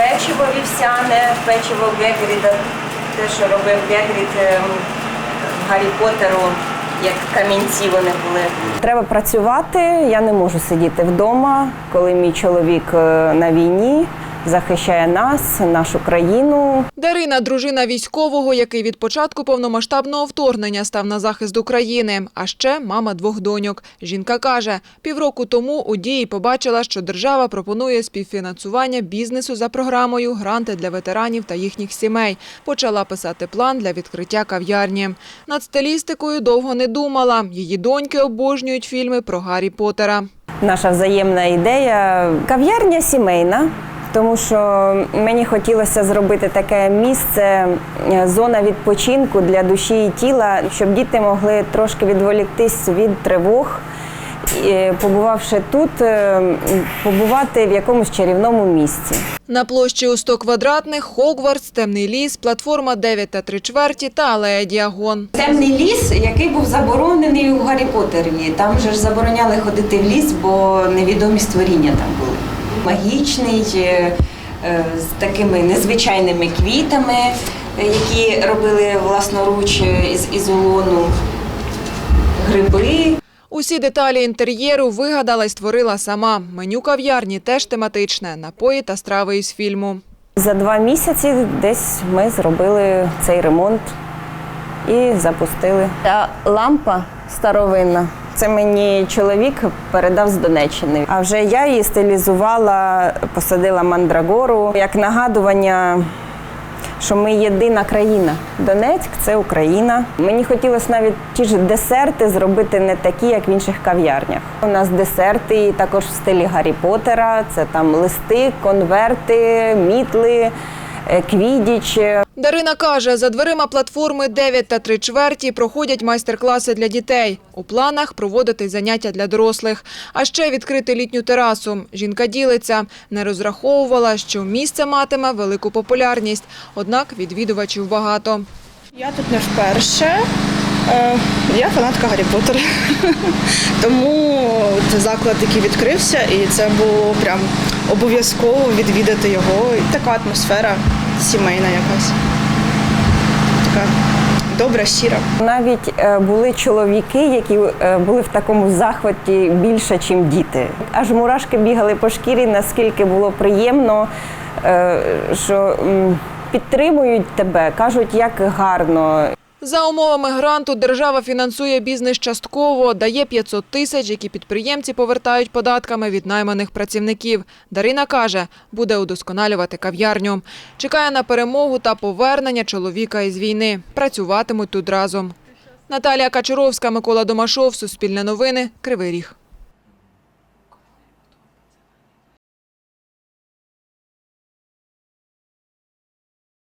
печиво вівсяне, печиво Вегріда, те, що робив Гегрід Гаррі Поттеру, як камінці вони були. Треба працювати. Я не можу сидіти вдома, коли мій чоловік е, на війні захищає нас, нашу країну. Дарина – дружина військового, який від початку повномасштабного вторгнення став на захист України. А ще мама двох доньок. Жінка каже, півроку тому у дії побачила, що держава пропонує співфінансування бізнесу за програмою «Гранти для ветеранів та їхніх сімей». Почала писати план для відкриття кав'ярні. Над стилістикою довго не думала. Її доньки обожнюють фільми про Гаррі Поттера. Наша взаємна ідея кав'ярня сімейна. Тому що мені хотілося зробити таке місце, е, зона відпочинку для душі і тіла, щоб діти могли трошки відволіктись від тривог, і, побувавши тут, е, побувати в якомусь чарівному місці. На площі у 100 квадратних – Хогвартс, Темний ліс, платформа 9 та 3 чверті та алея Діагон. Темний ліс, який був заборонений у Гаррі Поттері. Там же ж забороняли ходити в ліс, бо невідомі створіння там були. Магічний, е, е, з такими незвичайними квітами, е, які робили власноруч із ізолону, гриби. Усі деталі інтер'єру вигадала й створила сама. Меню кав'ярні теж тематичне – напої та страви із фільму. За два місяці десь ми зробили цей ремонт і запустили. Та лампа старовинна. Це мені чоловік передав з Донеччини. А вже я її стилізувала, посадила мандрагору як нагадування, що ми єдина країна. Донецьк це Україна. Мені хотілося навіть ті ж десерти зробити не такі, як в інших кав'ярнях. У нас десерти також в стилі Гаррі Поттера. Це там листи, конверти, мітли, квідіч. Дарина каже, за дверима платформи 9 та 3 чверті проходять майстер-класи для дітей. У планах проводити заняття для дорослих. А ще відкрити літню терасу. Жінка ділиться. Не розраховувала, що місце матиме велику популярність. Однак відвідувачів багато. Я тут не вперше. Е, Я фанатка Гаррі Поттера. Тому це заклад, який відкрився, і це було прям обов'язково відвідати його. І така атмосфера сімейна якась. Така добра, щира. Навіть е, були чоловіки, які е, були в такому захваті більше, ніж діти. Аж мурашки бігали по шкірі, наскільки було приємно, що підтримують тебе, кажуть, як гарно. За умовами гранту держава фінансує бізнес частково, дає 500 тисяч, які підприємці повертають податками від найманих працівників. Дарина каже, буде удосконалювати кав'ярню. Чекає на перемогу та повернення чоловіка із війни. Працюватимуть тут разом. Наталія Качуровська, Микола Домашов, Суспільне новини, Кривий Ріг.